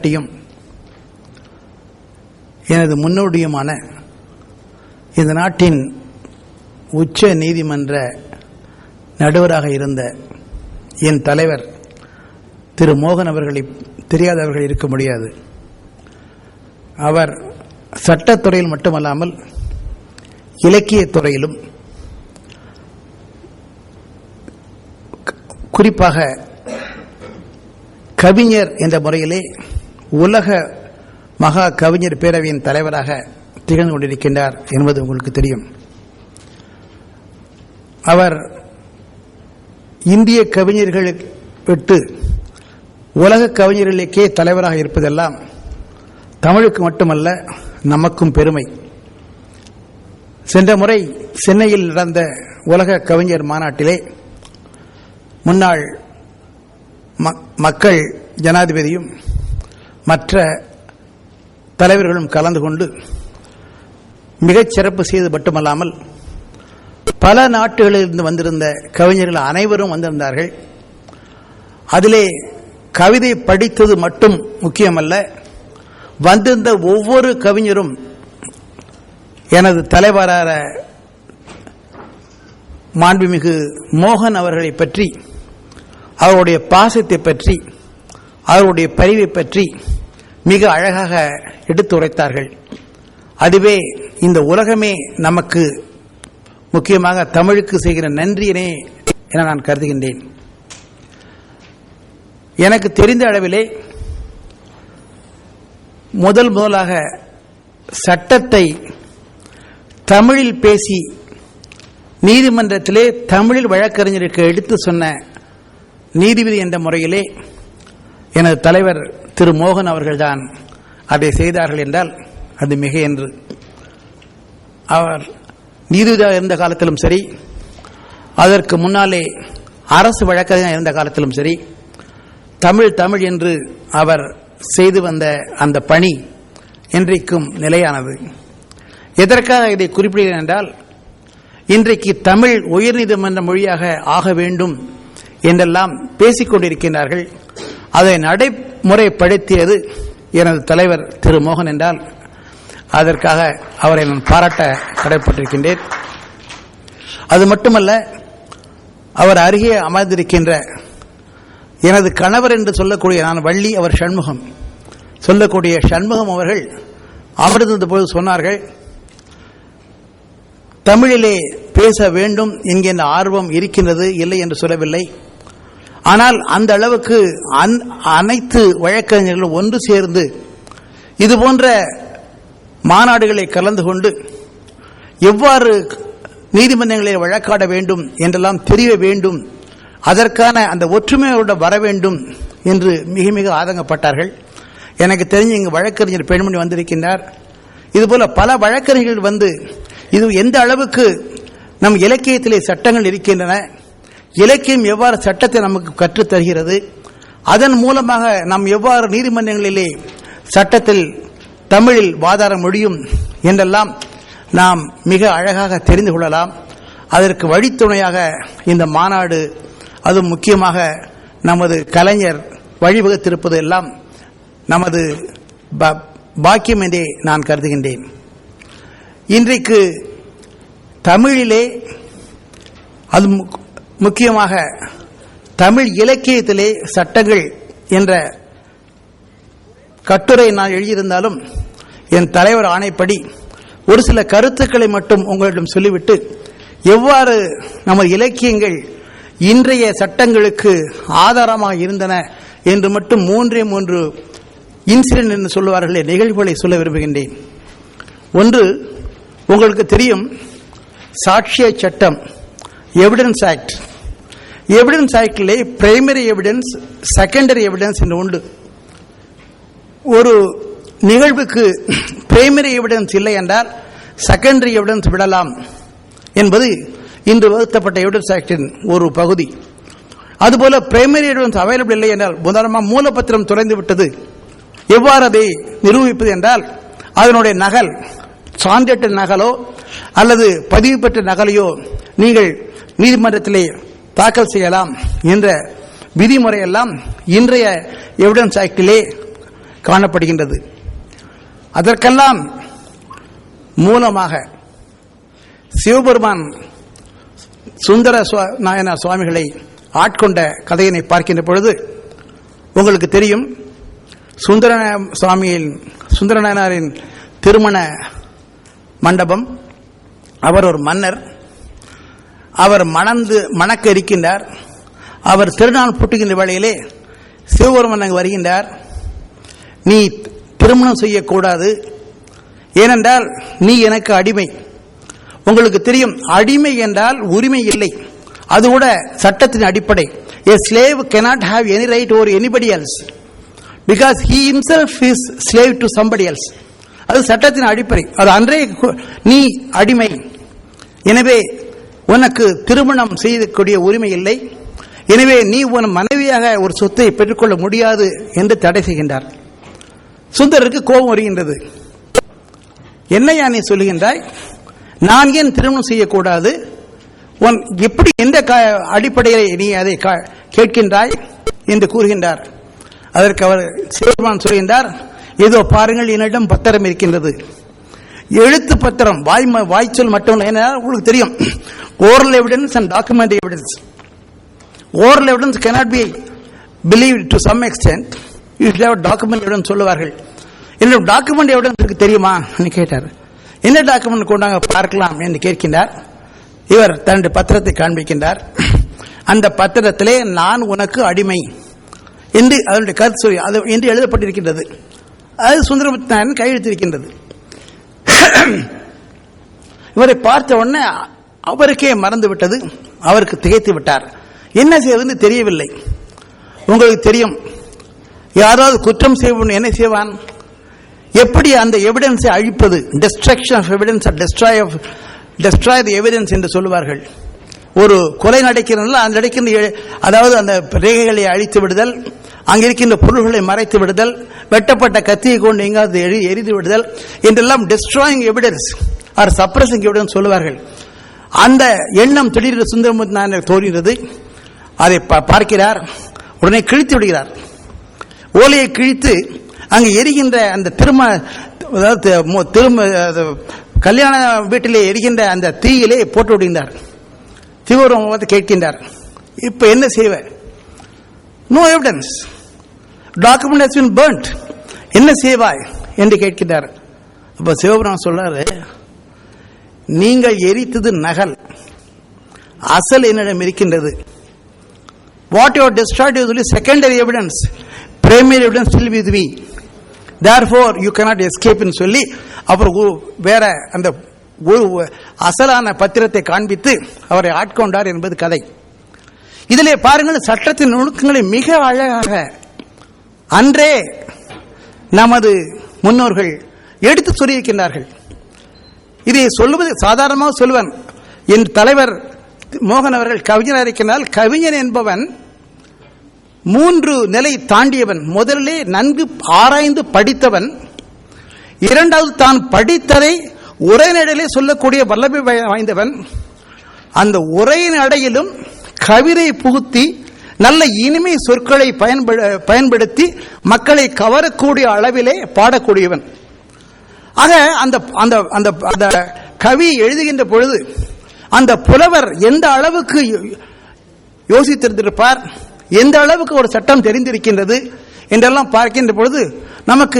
பாராட்டியும் எனது முன்னோடியுமான இந்த நாட்டின் உச்ச நீதிமன்ற நடுவராக இருந்த என் தலைவர் திரு மோகன் அவர்களை தெரியாதவர்கள் இருக்க முடியாது. அவர் சட்டத்துறையில் மட்டுமல்லாமல் இலக்கியத்துறையிலும் குறிப்பாக கவிஞர் என்ற முறையிலே உலக மகா கவிஞர் பேரவையின் தலைவராக திகழ்ந்து கொண்டிருக்கின்றார் என்பது உங்களுக்கு தெரியும். அவர் இந்திய கவிஞர்கள் விட்டு உலக கவிஞர்களுக்கே தலைவராக இருப்பதெல்லாம் தமிழுக்கு மட்டுமல்ல நமக்கும் பெருமை. சென்ற முறை சென்னையில் நடந்த உலக கவிஞர் மாநாட்டிலே முன்னாள் மக்கள் ஜனாதிபதியும் மற்ற தலைவர்களும் கலந்து கொண்டு மிகச் சிறப்பு செய்து மட்டுமல்லாமல் பல நாட்டுகளிலிருந்து வந்திருந்த கவிஞர்கள் அனைவரும் வந்திருந்தார்கள். அதிலே கவிதை படித்தது மட்டும் முக்கியமல்ல வந்திருந்த ஒவ்வொரு கவிஞரும் எனது தலைவரான மாண்புமிகு மோகன் அவர்களை பற்றி அவருடைய பாசத்தை பற்றி அவருடைய பரிவை பற்றி மிக அழகாக எடுத்துரைத்தார்கள் அதுவே இந்த உலகமே நமக்கு முக்கியமாக தமிழுக்கு செய்கிற நன்றியினே என நான் கருதுகின்றேன். எனக்கு தெரிந்த அளவிலே முதல் முதலாக சட்டத்தை தமிழில் பேசி நீதிமன்றத்திலே தமிழில் வழக்கறிஞருக்கு எடுத்து சொன்ன நீதிபதி என்ற முறையிலே எனது தலைவர் திரு மோகன் அவர்கள்தான் அதை செய்தார்கள் என்றால் அது மிக என்று. அவர் நீதிபதியாக இருந்த காலத்திலும் சரி அதற்கு முன்னாலே அரசு வழக்கறிஞர் இருந்த காலத்திலும் சரி தமிழ் தமிழ் என்று அவர் செய்து வந்த அந்த பணி இன்றைக்கும் நிலையானது. எதற்காக இதை குறிப்பிடுகிறேன் என்றால் இன்றைக்கு தமிழ் உயர்நீதிமன்ற மொழியாக ஆக வேண்டும் என்றெல்லாம் பேசிக் கொண்டிருக்கின்றார்கள் அதை முறைப்படுத்தியது எனது தலைவர் திரு மோகன் என்றால் அதற்காக அவரை நான் பாராட்ட கடைப்பட்டிருக்கின்றேன். அது மட்டுமல்ல அவர் அருகே அமர்ந்திருக்கின்ற எனது கணவர் என்று சொல்லக்கூடிய நான் வள்ளி அவர் சண்முகம். சொல்லக்கூடிய சண்முகம் அவர்கள் அமர்ந்திருந்த பொழுது சொன்னார்கள் தமிழிலே பேச வேண்டும் என்கின்ற ஆர்வம் இருக்கின்றது இல்லை என்று சொல்லவில்லை. ஆனால் அந்த அளவுக்கு அந் அனைத்து வழக்கறிஞர்களும் ஒன்று சேர்ந்து இது போன்ற மாநாடுகளை கலந்து கொண்டு எவ்வாறு நீதிமன்றங்களில் வழக்காட வேண்டும் என்றெல்லாம் தெரிய வேண்டும் அதற்கான அந்த ஒற்றுமையோடு வர வேண்டும் என்று மிக மிக ஆதங்கப்பட்டார்கள். எனக்கு தெரிஞ்சு இங்கு வழக்கறிஞர் பெண்மணி வந்திருக்கின்றார். இதுபோல பல வழக்கறிஞர்கள் வந்து இது எந்த அளவுக்கு நம் இலக்கியத்திலே சட்டங்கள் இருக்கின்றன இலக்கியம் எவ்வாறு சட்டத்தை நமக்கு கற்றுத்தருகிறது? அதன் மூலமாக நாம் எவ்வாறு நீதிமன்றங்களிலே சட்டத்தில் தமிழில் வாதாட முடியும் என்றெல்லாம் நாம் மிக அழகாக தெரிந்து கொள்ளலாம். அதற்கு வழித்துணையாக இந்த மாநாடு அது முக்கியமாக நமது கலைஞர் வழிவகுத்திருப்பது எல்லாம் நமது ப- பாக்கியம் என்றே நான் கருதுகின்றேன். இன்றைக்கு தமிழிலே அது முக்- முக்கியமாக தமிழ் இலக்கியத்திலே சட்டங்கள் என்ற கட்டுரை நான் எழுதியிருந்தாலும் என் தலைவர் ஆணைப்படி ஒரு சில கருத்துக்களை மட்டும் உங்களிடம் சொல்லிவிட்டு எவ்வாறு நமது இலக்கியங்கள் இன்றைய சட்டங்களுக்கு ஆதாரமாக இருந்தன என்று மட்டும் மூன்றே மூன்று இன்சிடென்ட் என்று சொல்லுவார்களே நிகழ்வுகளை சொல்ல விரும்புகின்றேன். ஒன்று உங்களுக்கு தெரியும் சாட்சிய சட்டம் எவிடன்ஸ் ஆக்ட் எவிடன்ஸ் ஆக்டிலே பிரைமரி எவிடன்ஸ் செகண்டரி எவிடன்ஸ் என்று உண்டு. ஒரு நிகழ்வுக்கு பிரைமரி எவிடன்ஸ் இல்லை என்றால் செகண்டரி எவிடன்ஸ் விடலாம் என்பது இன்று வகுத்தப்பட்ட எவிடன்ஸ் ஆக்டின் ஒரு பகுதி. அதுபோல பிரைமரி எவிடன்ஸ் அவைலபிள் இல்லை என்றால் உதாரணமாக மூலப்பத்திரம் தொலைந்து விட்டது. எவ்வாறு அதை நிரூபிப்பது என்றால் அதனுடைய நகல் சான்றிட்ட நகலோ அல்லது பதிவு பெற்ற நகலையோ நீங்கள் நீதிமன்றத்திலே தாக்கல் செய்யலாம் என்ற விதிமுறையெல்லாம் இன்றைய எவிடன்ஸ் ஆக்டிலே காணப்படுகின்றது. அதற்கெல்லாம் மூலமாக சிவபெருமான் சுந்தர நாயனார் சுவாமிகளை ஆட்கொண்ட கதையினை பார்க்கின்ற பொழுது உங்களுக்கு தெரியும் சுந்தர சுவாமியின் சுந்தர நாயனாரின் திருமண மண்டபம் அவர் ஒரு மன்னர். அவர் மணந்து மணக்க இருக்கின்றார் அவர் திருநாள் புட்டுகின்ற வேளையிலே சிவபெருமன் அங்கு வருகின்றார். நீ திருமணம் செய்யக்கூடாது. ஏனென்றால் நீ எனக்கு அடிமை. உங்களுக்கு தெரியும் அடிமை என்றால் உரிமை இல்லை. அது கூட சட்டத்தின் அடிப்படை. A slave cannot have any right or anybody else because he himself is slave to somebody else அது சட்டத்தின் அடிப்படை. அது அன்றே நீ அடிமை. எனவே உனக்கு திருமணம் செய்யக்கூடிய உரிமை இல்லை. எனவே நீ உன் மனைவியாக ஒரு சொத்தை பெற்றுக்கொள்ள முடியாது என்று தடை செய்கின்றார். சுந்தரருக்கு கோபம் வருகின்றது. என்னையா நீ சொல்லுகின்றாய்? நான் ஏன் திருமணம் செய்யக்கூடாது? உன் எப்படி எந்த கா- அடிப்படையில் நீ அதை கேட்கின்றாய் என்று கூறுகின்றார். அதற்கு அவர் சிவபெருமான் சொல்கின்றார் இதோ பாருங்கள் என்னிடம் பத்திரம் இருக்கின்றது. எழுத்து பத்திரம் வாய் வாய்ச்சொல் மட்டும் என்ன உங்களுக்கு தெரியும். Oral evidence and document evidence oral evidence cannot be believed to some extent you have document evidence சொல்லுவார்கள். என்னோட டாக்குமெண்ட் எவிடன்ஸ் இருக்கு தெரியுமா? என்று கேட்டார். என்ன டாக்குமெண்ட் கொண்டாங்க பார்க்கலாம் என்று கேட்கின்றார். இவர் தன்னுடைய பத்திரத்தை காண்பிக்கின்றார். அந்த பத்திரத்திலே நான் உனக்கு அடிமை என்று அதனுடைய கருத்து சொல்லி அது என்று எழுதப்பட்டிருக்கின்றது. அது சுந்தரமுத்தன் கையெழுத்திருக்கின்றது. இவரை பார்த்த உடனே அவருக்கே மறந்து விட்டது அவருக்கு திகைத்து விட்டார். என்ன செய்வதுன்னு தெரியவில்லை. உங்களுக்கு தெரியும். யாராவது குற்றம் செய்வன் என்ன செய்வான்? எப்படி அந்த எவிடன்ஸை அழிப்பது? Destruction of evidence destroy of destroy the evidence என்று சொல்லுவார்கள். ஒரு கொலை நடக்கிறதுல அந்த நடக்கின்ற எ- அதாவது அந்த ரேகைகளை அழித்து விடுதல் அங்கே இருக்கின்ற பொருள்களை மறைத்து விடுதல் வெட்டப்பட்ட கத்தியை கொண்டு எங்காவது எரி எரிந்து விடுதல் என்றெல்லாம் destroying evidence or suppressing evidence சொல்லுவார்கள். அந்த எண்ணம் திடீர் சுந்தரமுத்து தோன்றினது அதை பார்க்கிறார். உடனே கிழித்து விடுகிறார். ஓலையை கிழித்து அங்கு எரிகின்ற அந்த திரும அதாவது திரும அது கல்யாண வீட்டிலே எரிகின்ற அந்த தீயிலே போட்டு விடுகின்றார். தீவிரம் வந்து கேட்கின்றார். இப்ப என்ன செய்வ? நோ எவிடன்ஸ் டாக்குமெண்ட் ஹஸ் பின் என்ன செய்வாய்? என்று கேட்கின்றார். அப்போ சிவபுரம் சொல்றாரு நீங்கள் எரித்தது நகல். அசல் என்னிடம் இருக்கின்றது. What your destroyed is secondary evidence evidence. Evidence evidence with we therefore you cannot escape எஸ்கேப்னு சொல்லி அப்புறம் வேற அந்த ஒரு அசலான பத்திரத்தை காண்பித்து அவரை ஆட்கொண்டார் என்பது கதை. இதிலே பாருங்கள் சட்டத்தின் நுணுக்கங்களை மிக அழகாக அன்றே நமது முன்னோர்கள் எடுத்து சொல்லியிருக்கின்றார்கள். இதை சொல்லுவது சாதாரணமாக சொல்லுவன். என் தலைவர் மோகன் அவர்கள் கவிஞர் இருக்கின்றால் கவிஞன் என்பவன் மூன்று நிலை தாண்டியவன். முதலிலே நன்கு ஆராய்ந்து படித்தவன். இரண்டாவது தான் படித்ததை உரைநடையிலே சொல்லக்கூடிய வல்லமை வாய்- வாய்ந்தவன். அந்த உரைநடையிலும் கவிதை புகுத்தி நல்ல இனிமை சொற்களை பயன்படு- பயன்படுத்தி மக்களை கவரக்கூடிய அளவிலே பாடக்கூடியவன். ஆக அந்த அந்த அந்த அந்த கவி எழுதுகின்ற பொழுது அந்த புலவர் எந்த அளவுக்கு யோசித்திருந்திருப்பார்? எந்த அளவுக்கு ஒரு சட்டம் தெரிந்திருக்கின்றது? என்றெல்லாம் பார்க்கின்ற பொழுது நமக்கு